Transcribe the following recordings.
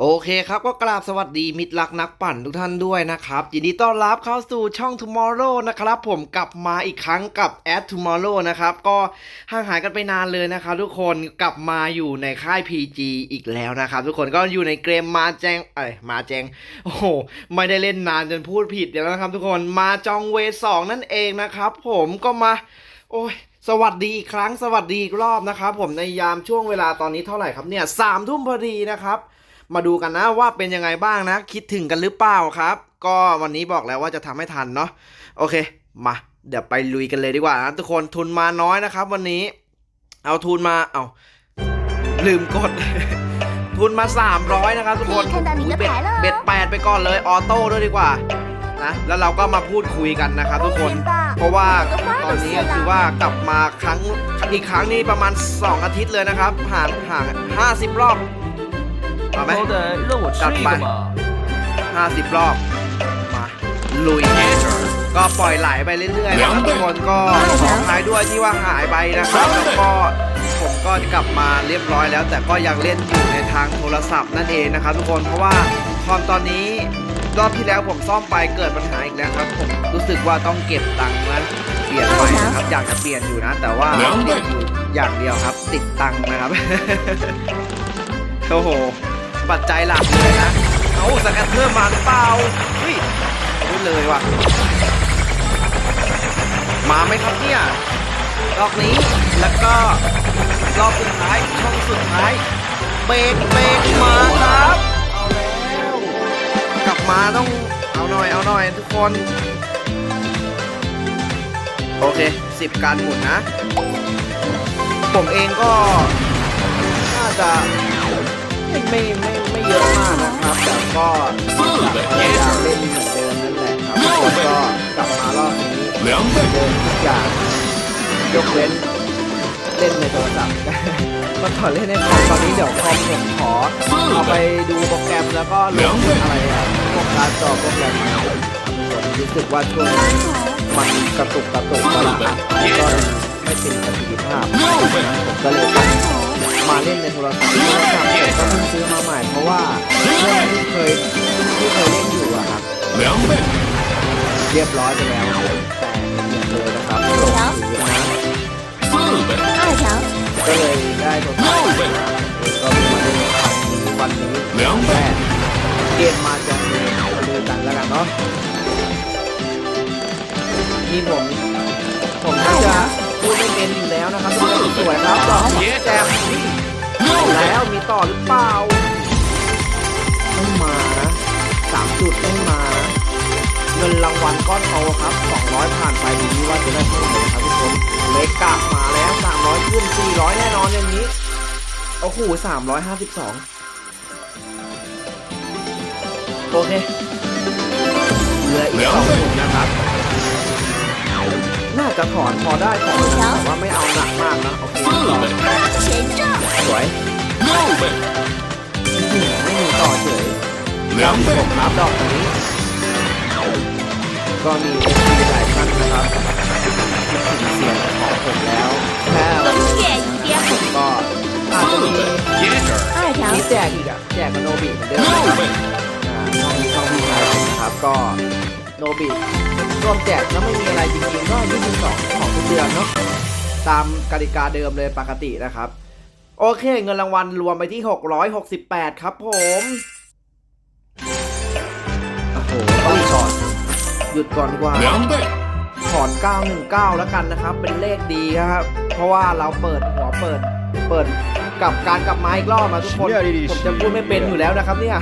โอเคครับก็กราบสวัสดีมิตรรักนักปั่นทุกท่านด้วยนะครับยินดีต้อนรับเข้าสู่ช่อง Tomorrow นะครับผมกลับมาอีกครั้งกับ Ad Tomorrow นะครับก็ห่างหายกันไปนานเลยนะครับทุกคนกลับมาอยู่ในค่าย PG อีกแล้วนะครับทุกคนก็อยู่ในเกมมาแจงเอ้ยมาแจงโอ้โหไม่ได้เล่นนานจนพูดผิดแล้วนะครับ ทุกคนมาจองเวสองนั่นเองนะครับผมก็มา โอ้ยสวัสดีอีกครั้งสวัสดีอีกรอบนะครับผมในยามช่วงเวลาตอนนี้เท่าไหร่ครับเนี่ยสามทุ่มพอดีนะครับ มาดูกันนะว่าเป็นยังไงบ้างนะ คิดถึงกันหรือเปล่าครับ ก็วันนี้บอกแล้วว่าจะทำให้ทันเนาะโอเค มาเดี๋ยวไปลุยกันเลยดีกว่านะทุกคนทุนมาน้อยนะครับ วันนี้ เอาทุนมาเอาลืมกด ทุนมา 300 นะครับทุกคนเบ็ดเบ็ดแปดไปก่อนเลยออโต้ด้วยดีกว่านะแล้วเราก็มาพูดคุยกันนะครับทุกคน เพราะว่าตอนนี้คือว่ากลับมาครั้งอีกครั้งนี้ประมาณ 2 อาทิตย์เลยนะครับห่างห่าง50 รอบ เอาไหมจัดไปห้าสิบรอบ มาลุยก็ปล่อยไหลไปเรื่อยๆแล้วทุกคนก็ขอท้ายด้วยที่ว่าหายไปนะครับแล้วก็ผมก็กลับมาเรียบร้อยแล้ว แต่ก็ยังเล่นอยู่ในทางโทรศัพท์นั่นเองนะครับทุกคนเพราะว่าคอมตอนนี้รอบที่แล้วผมซ่อมไปเกิดปัญหาอีกแล้วครับ ผมรู้สึกว่าต้องเก็บตังค์นะเปลี่ยนไปนะครับอยากจะเปลี่ยนอยู่นะ แต่ว่าเปลี่ยนอยู่อย่างเดียวครับ ติดตังค์นะครับโอ้โห ปัจจัยหลักเลยนะ เอาสแกตเตอร์มาหรือเปล่าเฮ้ยไม่เลยว่ะ มาไหมครับเนี่ย รอบนี้แล้วก็รอบสุดท้ายช่องสุดท้าย เบรกเบรกมาครับ เอาแล้ว กลับมาต้องเอาหน่อยเอาหน่อยทุกคน โอเคสิบการหมุนนะ ผมเองก็น่าจะ ไม่ไม่ไม่ไม่เยอะมากนะครับแต่ก็พยายามเล่นเหมือนเดิมนั่นแหละครับแล้วก็กลับมารอบนี้เหมือนเดิมทุกอย่างยกเว้นเล่นในโทรศัพท์มันขอเล่นในคอมตอนนี้เดี๋ยวคอมผมขอเอาไปดูโปรแกรมแล้วก็ลงอะไรอะพวกการจอโปรแกรมมาครับผมรู้สึกว่าช่วงมันกระตุกกระตุกกระตุกก็ไม่เป็นประสิทธิภาพผมก็เลยต้อง มาเล่นในโทรศัพท์โทรศัพท์ผมก็เพิ่งซื้อมาใหม่เพราะว่าเพื่อนที่เคยที่เคยเล่นอยู่อะครับเรียบร้อยไปแล้วแต่เรียบเลยนะครับลงถือนะ，ก็เลยได้โทรศัพท์ใหม่มาก็มาเล่นครั้งนี้วันนี้แรกเกมมาจองเลยมาดูกันแล้วกันเนาะนี่ผมผมจะพูดไม่เป็นอยู่แล้วนะครับสวยครับดอกแจม แล้วมีต่อหรือเปล่าต้องมานะสามจุดต้องมา เงินรางวัลก้อนโตครับ 200 ผ่านไปดูนี้ว่าจะได้เท่าไหร่นะครับทุกคนเลกกลับมาแล้ว 300 ขึ้น 400 แน่นอนอย่างนี้โอ้โห352 โอเคเหลืออีกสองหมุนนะครับ น่าจะถอนพอได้ถอนนะแต่ว่าไม่เอานักมางนะโอเคสวยไม่มีต่อเฉยแล้วผมรับดอกนี้ ก็มีเอฟซีหลายท่านนะครับที่เสียงของผมแล้วแค่วันนี้ผมก็อาจจะมีมีแจกอีกอะแจกกับโนบิเหมือนเดิมนะครับช่องช่องพี่ชายผมนะครับก็โนบิร่วมแจกถ้าไม่มีอะไรจริงๆก็ยี่สิบสองของทุกเดือนเนาะ ตามกติกาเดิมเลยปกตินะครับ โอเค เงินรางวัลรวมไปที่ 668 ครับผม โอ้โหต้องถอน หยุดก่อนดีกว่าถอน 919 แล้วกันนะครับ เป็นเลขดีครับ เพราะว่าเราเปิดหัวเปิด เปิดกับการกลับมาอีกรอบมาทุกคนผมจะพูดไม่เป็นอยู่แล้วนะครับเนี่ย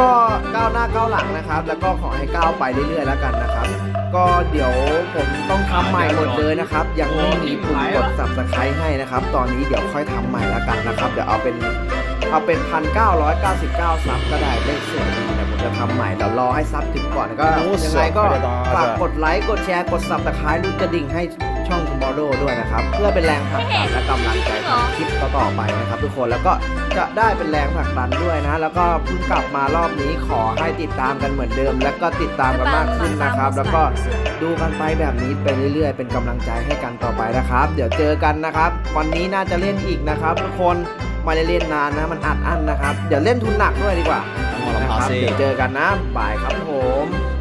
ก็ก้าวหน้าก้าวหลังนะครับ แล้วก็ขอให้ก้าวไปเรื่อยๆแล้วกันนะครับ ก็เดี๋ยวผมต้องทำใหม่หมดเลยนะครับ ยังไม่มีปุ่มกด subscribe ให้นะครับ ตอนนี้เดี๋ยวค่อยทำใหม่แล้วกันนะครับ เดี๋ยวเอาเป็นเอาเป็นพันเก้าร้อยเก้าสิบเก้าซับก็ได้เลขสวยดีแต่ผมจะทำใหม่เดี๋ยวรอให้ซับถึงก่อนก็ยังไงก็ฝากกดไลค์กดแชร์กด subscribe รูปกระดิ่งให้ ช่อง Tomorrow ด้วยนะครับ เพื่อเป็นแรงผลักดันและกำลังใจทำคลิปต่อๆไปนะครับ ทุกคนแล้วก็จะได้เป็นแรงผลักดันด้วยนะ แล้วก็เพิ่งกลับมารอบนี้ขอให้ติดตามกันเหมือนเดิม แล้วก็ติดตามกันมากขึ้นนะครับ แล้วก็ดูกันไปแบบนี้ไปเรื่อย ๆ เป็นกำลังใจให้กันต่อไปนะครับ เดี๋ยวเจอกันนะครับ วันนี้น่าจะเล่นอีกนะครับ ทุกคนไมาได้เล่นนานนะ มันอัดอั้นนะครับ เดี๋ยวเล่นทุนหนักด้วยดีกว่านะครับเดี๋ยวเจอกันนะบ่ายครับผม